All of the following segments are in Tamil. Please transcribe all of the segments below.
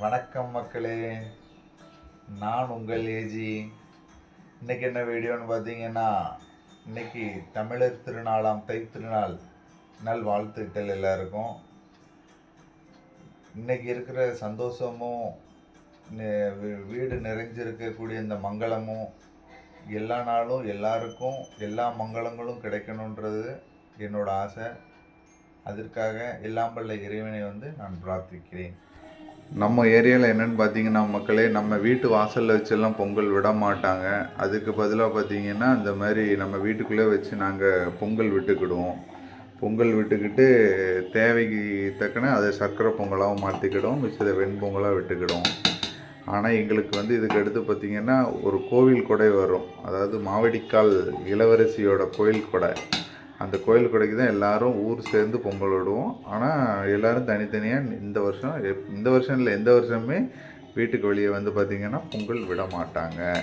வணக்கம் மக்களே. நான் உங்கள் ஏஜி இன்னைக்கு என்ன வீடியோன்னு பார்த்தீங்கன்னா இன்னைக்கு தமிழர் திருநாளாம் தை திருநாள் நல் வாழ்த்துக்கள் எல்லாருக்கும். இன்னைக்கு இருக்கிற சந்தோஷமும் வீடு நிறைஞ்சிருக்கக்கூடிய இந்த மங்களமும் எல்லா நாளும் எல்லாருக்கும் எல்லா மங்களங்களும் கிடைக்கணுன்றது என்னோட ஆசை. அதற்காக எல்லாம் இறைவனை வந்து நான் பிரார்த்திக்கிறேன். நம்ம ஏரியாவில் என்னென்னு பார்த்தீங்கன்னா மக்களே நம்ம வீட்டு வாசலில் வச்செல்லாம் பொங்கல் விட மாட்டாங்க. அதுக்கு பதிலாக பார்த்தீங்கன்னா இந்த மாதிரி நம்ம வீட்டுக்குள்ளே வச்சு நாங்கள் பொங்கல் விட்டுக்கிடுவோம். பொங்கல் விட்டுக்கிட்டு தேவைக்கு தக்கன அதை சர்க்கரை பொங்கலாகவும் மாற்றிக்கிடுவோம் மிச்சத்தை வெண்பொங்கலாக விட்டுக்கிடுவோம். ஆனால் எங்களுக்கு வந்து இதுக்கு அடுத்து பார்த்திங்கன்னா ஒரு கோவில் கொடை வரும். அதாவது மாவடிக்கால் இளவரசியோட கோயில் கொடை. அந்த கோயில் கொடைக்கு தான் எல்லாரும் ஊர் சேர்ந்து பொங்கல் விடுவோம். ஆனால் எல்லாரும் தனித்தனியாக இந்த வருஷம் எப்- இந்த வருஷம் இல்லை எந்த வருஷமே வீட்டுக்கு வெளியே வந்து பார்த்திங்கன்னா பொங்கல் விட மாட்டாங்க.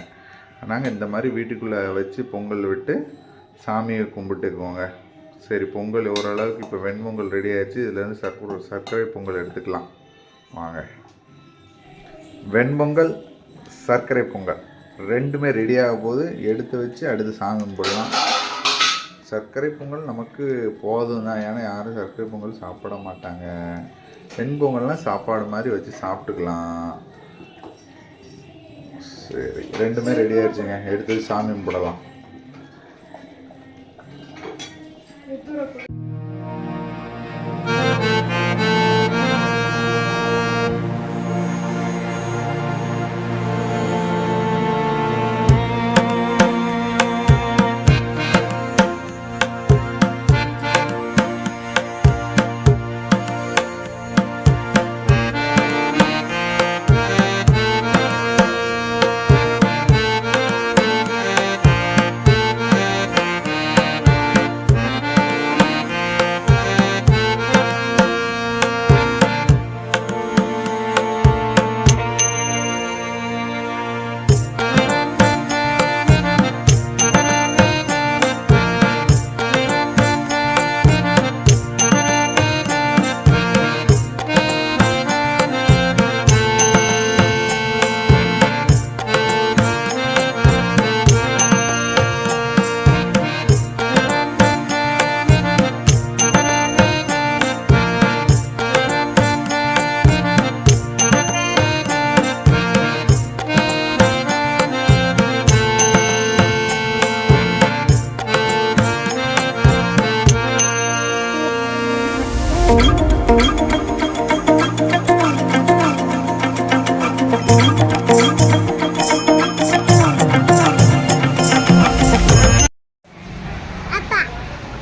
நாங்கள் இந்த மாதிரி வீட்டுக்குள்ளே வச்சு பொங்கல் விட்டு சாமியை கும்பிட்டுக்குவோங்க சரி பொங்கல் ஓரளவுக்கு இப்போ வெண்பொங்கல் ரெடி ஆயிடுச்சு. இதுலேருந்து சர்க்கரை சர்க்கரை பொங்கல் எடுத்துக்கலாம். வாங்க. வெண்பொங்கல் சர்க்கரை பொங்கல். ரெண்டுமே ரெடி ஆக போது எடுத்து வச்சு அடுத்து சாமி கும்பிடலாம் சர்க்கரை பொங்கல் நமக்கு போதும் தான் ஏன்னா யாரும் சர்க்கரை பொங்கல் சாப்பிட மாட்டாங்க. வெண்பொங்கல்லாம் சாப்பாடு மாதிரி வச்சு சாப்பிட்டுக்கலாம். சரி ரெண்டுமே ரெடி ஆயிடுச்சுங்க. எடுத்து சாமி கும்பிடலாம்.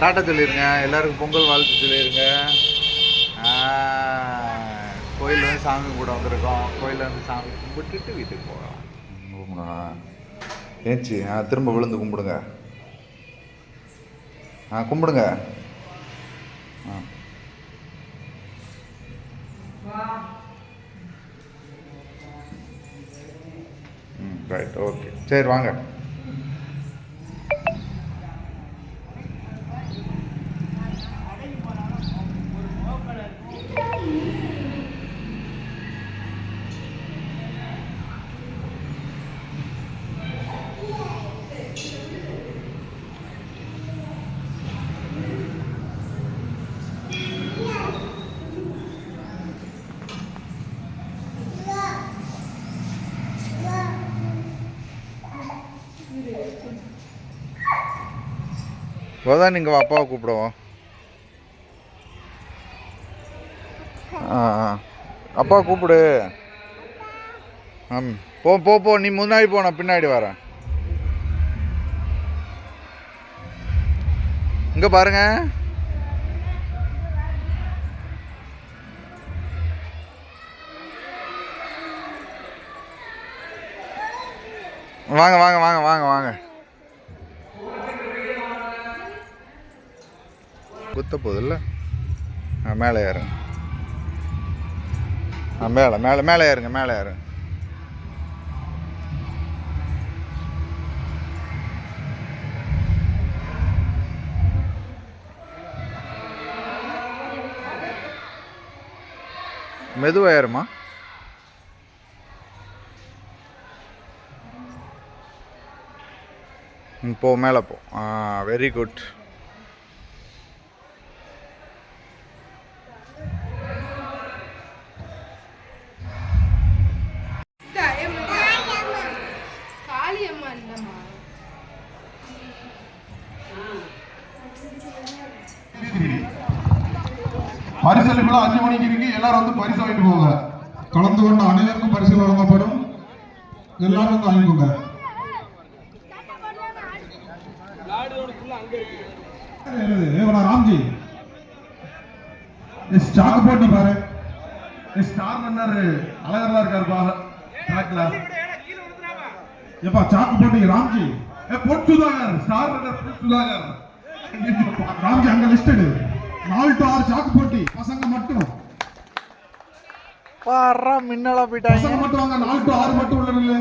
டாட்டா சொல்லிடுங்க எல்லாருக்கும் பொங்கல் வாழ்த்து சொல்லிடுங்க கோயில் வந்து சாமி கூட வந்திருக்கோம். கோயிலில் வந்து சாமி கும்பிட்டுட்டு வீட்டுக்கு போகலாம் கும்பிடணும் ஏச்சி ஆ திரும்ப விழுந்து கும்பிடுங்க. ஆ கும்பிடுங்க. ஆ. ம் ரைட் ஓகே சரி வாங்க. இப்போதான் நீங்கள் அப்பாவை கூப்பிடுவோம். ஆ ஆ. அப்பா கூப்பிடு. ஆம் போ போ போ. நீ முன்னாடி போ நான் பின்னாடி வரேன். இங்கே பாருங்க. வாங்க வாங்க வாங்க வாங்க வாங்க. குத்த போதில்ல ஆ மேலே ஏறுங்க. ஆ மேலே மேலே மேலே ஏறுங்க மேலே ஏறுங்க. மெதுவாக போ மேலே போ. வெரி குட் பரிசளிப்புல அஞ்சு மணிக்கு இருக்கு. எல்லாரும் வந்து பரிசு வாங்கிட்டு போங்க. கலந்து கொண்ட அனைவருக்கும் பரிசுகள் வழங்கப்படும். எல்லாரும் வந்து வாங்கிக்கோங்க. ராம்ஜி. ஸ்டாக் போட்டு போட்டி பாரு. ஸ்டார் மன்னர் அழகா இருக்காருப்பா ட்ராக்ல எப்பா சாக்கு போட்டி ராம்ஜி. ஏ பொன் சுதாகர் ஸ்டார் மன்னர் பொன் சுதாகர். ராம்ஜி அங்க லிஸ்டடு நாலு டு ஆறு சாக்கு போட்டி பசங்க மட்டும். பாரா மின்னலா பசங்க போயிட்டாங்க மட்டும் வாங்க. நாலு டு ஆறு மட்டும் உள்ள நில்லு.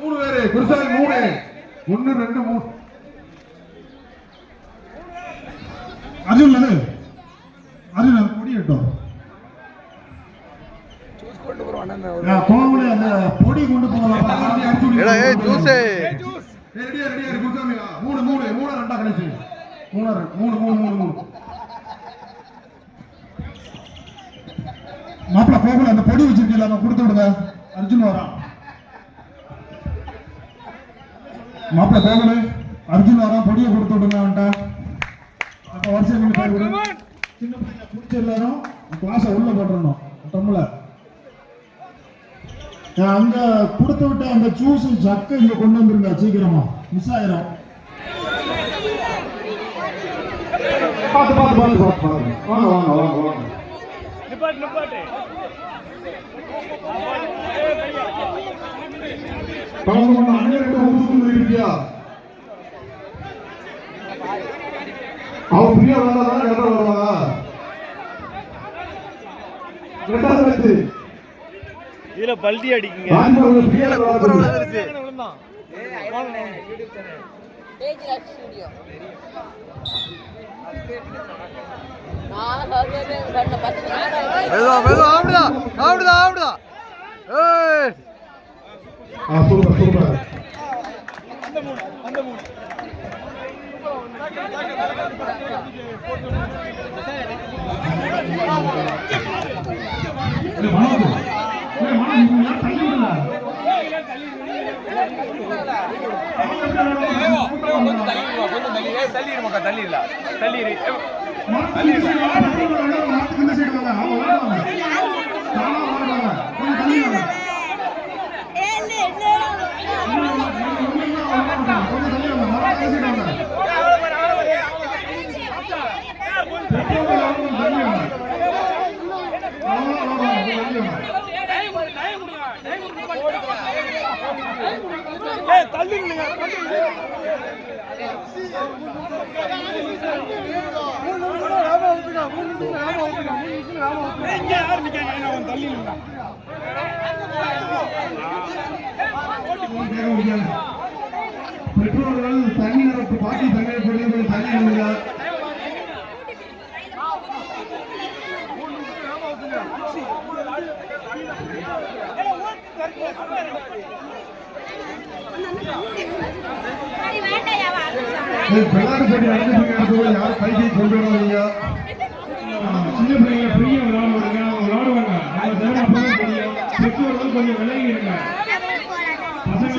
மூணு பேரு. குருசாமி மூணு. ஒன்னு ரெண்டு மூணு. அர்ஜுன் நில்லு அர்ஜுன் அது பொடி அந்த பொடி கொண்டு போகலாம். ஏடா ஏய் ஜூஸே ரெடியா ரெடியா இருக்கு குருசாமி. மூணு மூணு. மூணு ரெண்டா கடைசி மூணு மூணு மூணு மூணு மூணு. மாப்பிள்ள கோகுல அந்த பொடி வச்சிருக்கீங்களா? கொடுத்து விடுங்க. அர்ஜுன் வரான் மாப்பிள்ள கோகுல அர்ஜுன் வரான் பொடியை கொடுத்து விடுங்க அவன்கிட்ட. அப்ப வருஷம் நீங்க போய் விடுங்க சின்ன பையனை பிடிச்ச எல்லாரும் கிளாஸை உள்ள போட்டுறணும். டம்ள அங்க கொடுத்து விட்ட அந்த ஜூஸ் சக்கை இங்க கொண்டு வந்துருங்க சீக்கிரமா. மிஸ் ஆயிரும். பார்த்து பார்த்து பார்த்து பார்த்து வாங்க வாங்க வாங்க வாங்க. கலந்து கொண்ட அனைவருக்கும் ஊருக்கு இருக்கியா அவன் பிரியா வந்தாதான் கரெக்டா வருவாங்க? ரெண்டாவது வச்சு இதுல பல்டி அடிக்குங்க. தேஜராஜ் ஸ்டுடியோ மெதுவா மெதுவா ஆடுதா ஆடுதா ஆடுதா ஏய். சூப்பர் ஏய், மனோஜ். ஏய், மனோஜ், நீங்க யாரும் தள்ளி விடல. மரத்துக்கு இந்த side வாங்க, மரத்துக்கு வாங்க, மரத்துக்கு இந்த side வாங்க. அவங்க ஓடுவாங்க. தானா ஓடுவாங்க. கொஞ்சம் தள்ளி வாங்க. கொஞ்சம் தள்ளி வாங்க. பெற்றோர்கள் தண்ணி நிரப்பு பாட்டி தண்ணீர் பெற்றோர்கள் தண்ணி இல்லையா Thank you. சின்ன பிள்ளைங்க பெரிய விளையாடுவாங்க. விளையாடுவாங்க பெற்றோர்கள் கொஞ்சம் விலகி இருங்க. பசங்க